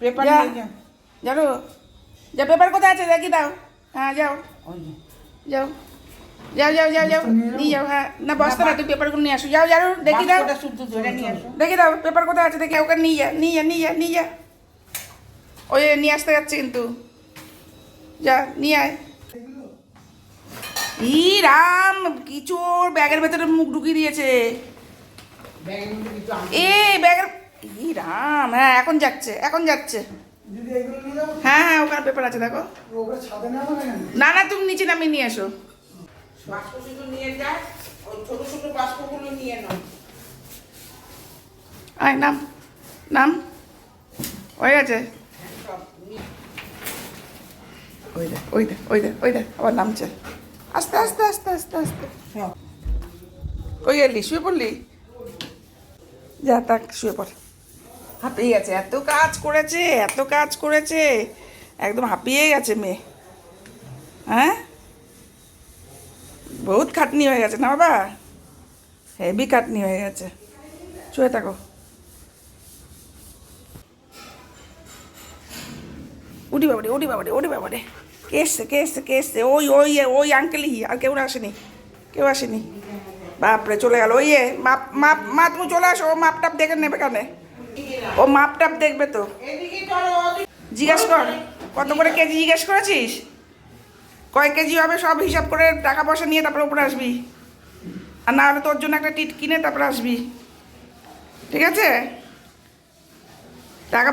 Paper জানো যা paper কোথায় আছে? দেখি দাও। হ্যাঁ যাও। যাও। যাও যাও যাও যাও। নিয়ে যাও। হ্যাঁ। না বস্তা না তুমি পেপারগুলো নিয়ে আসো। যাও যাও দেখি দাও। দেখি দাও পেপার কোথায় আছে? দেখি ওকে নিয়ে যা নিয়ে যা নিয়ে যা নিয়ে যা। ওই নিয়ে আসতে যাচ্ছে কিন্তু। যা নিয়ে আয়। ই রাম কিছু ওর ব্যাগের ভেতরে মুখ ঢুকিয়ে দিয়েছে। এ ব্যাগের ই রাম হ্যাঁ এখন যাচ্ছে এখন যাচ্ছে। হ্যাঁ হ্যাঁ ওখানে পেপার আছে দেখো। না না না তুমি নিচে নামিয়ে নিয়ে এসো। বাক্স শুধু নিয়ে যায় ওই ছোট ছোট বাক্সগুলো নিয়ে নাও। আয় নাম নাম। হয়ে গেছে ওই দেখ ওই ওই দেখ ওই দেখ আবার নামছে। আস্তে আস্তে আস্তে আস্তে আস্তে। কই গেলি শুয়ে পড়লি? যা তাক শুয়ে পড়। হাঁপিয়ে গেছে, এত কাজ করেছে, এত কাজ করেছে। একদম হাঁপিয়ে গেছে মেয়ে। হ্যাঁ? বহুত খাটনি হয়ে গেছে না বাবা? হেভি খাটনি হয়ে গেছে। শুয়ে থাকো। উঠি বাবারে উঠি বাবারে উঠি বাবারে। কে এসছে কে এসছে কে এসছে? ওই ওই ওই আঙ্কেলই আর কেউ আসেনি কেউ আসেনি। বাপরে, চলে গেল। ওই মাপ মাপ, মা, তুমি চলে আসো ও মাপ টাপ দেখে নেবে কেন। ও মাপ টাপ দেখবে তো। জিজ্ঞেস কর, কত করে কেজি জিজ্ঞেস করেছিস? কয় কেজি হবে সব হিসাব করে টাকা পয়সা নিয়ে তারপরে উপরে আসবি। আর না হলে তোর জন্য একটা টিট কিনে তারপরে আসবি। ঠিক আছে? টাকা